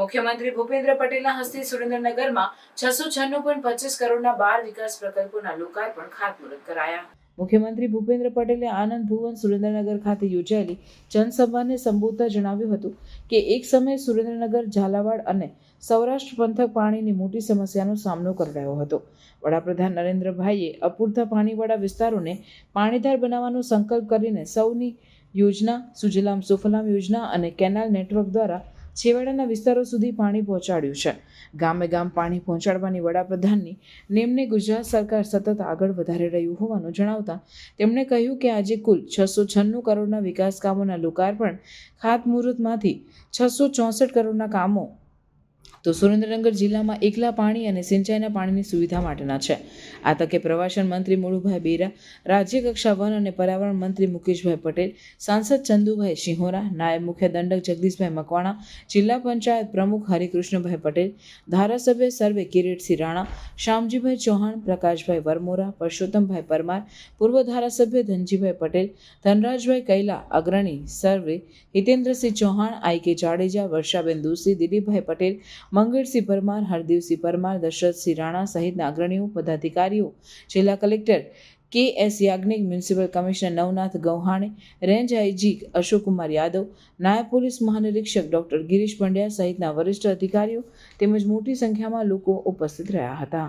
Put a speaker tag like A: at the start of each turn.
A: મુખ્યમંત્રી ભૂપેન્દ્ર પટેલના હસ્તે સુરેન્દ્રનગરમાં છસો છન્નું પોઈન્ટ પચીસ કરોડના બાર વિકાસ પ્રકલ્પોના લોકાર્પણ ખાતમુહૂર્ત કરાયા. મુખ્યમંત્રી ભૂપેન્દ્ર પટેલે આનંદ ભુવન સુરેન્દ્રનગર ખાતે યોજાયેલી જનસભાને સંબોધતા જણાવ્યું હતું કે એક સમયે સુરેન્દ્રનગર, ઝાલાવાડ અને સૌરાષ્ટ્ર પંથક પાણીની મોટી સમસ્યાનો સામનો કરાયો હતો. વડાપ્રધાન નરેન્દ્રભાઈએ અપૂરતા પાણીવાળા વિસ્તારોને પાણીદાર બનાવવાનો સંકલ્પ કરીને સૌની યોજના, સુજલામ સુફલામ યોજના અને કેનાલ નેટવર્ક દ્વારા છેવાડાના વિસ્તારો સુધી પાણી પહોંચાડ્યું છે. ગામે ગામ પાણી પહોંચાડવાની વડાપ્રધાનની નેમને ગુજરાત સરકાર સતત આગળ વધારી રહ્યું હોવાનું જણાવતા તેમણે કહ્યું કે આજે કુલ છસો છન્નું કરોડના વિકાસ કામોના લોકાર્પણ ખાતમુહૂર્તમાંથી છસો ચોસઠ કરોડના કામો તો સુરેન્દ્રનગર જિલ્લામાં એકલા પાણી અને સિંચાઈના પાણીની સુવિધા માટેના છે. આ તકે પ્રવાસન મંત્રી મુળુભાઈ બેરા રાજ્યકક્ષા વન અને પર્યાવરણ મંત્રી મુકેશભાઈ પટેલ, સાંસદ ચંદુભાઈ સિંહોરા નાયબ મુખ્ય દંડક જગદીશભાઈ મકવાણા, જિલ્લા પંચાયત પ્રમુખ હરિકૃષ્ણભાઈ પટેલ, ધારાસભ્ય સર્વે કિરીટસિંહ રાણા, શ્યામજીભાઈ ચૌહાણ, પ્રકાશભાઈ વરમોરા, પરસોત્તમભાઈ પરમાર, પૂર્વ ધારાસભ્ય ધનજીભાઈ પટેલ, ધનરાજભાઈ કૈલા, અગ્રણી સર્વે, હિતેન્દ્રસિંહ ચૌહાણ, આઈ કે જાડેજા, વર્ષાબેન દુસી દિલીપભાઈ પટેલ મંગળસિંહ પરમાર, હરદેવસિંહ પરમાર, દશરથસિંહ રાણા સહિતના અગ્રણીઓ, પદાધિકારીઓ, જિલ્લા collector K S Yagnik, municipal commissioner Navnath Gauhane, range IG Ashokkumar Yadav, નાયબ પોલીસ મહાનિરીક્ષક ડોક્ટર ગિરીશ પંડ્યા સહિતના વરિષ્ઠ અધિકારીઓ તેમજ મોટી સંખ્યામાં લોકો ઉપસ્થિત રહ્યા હતા.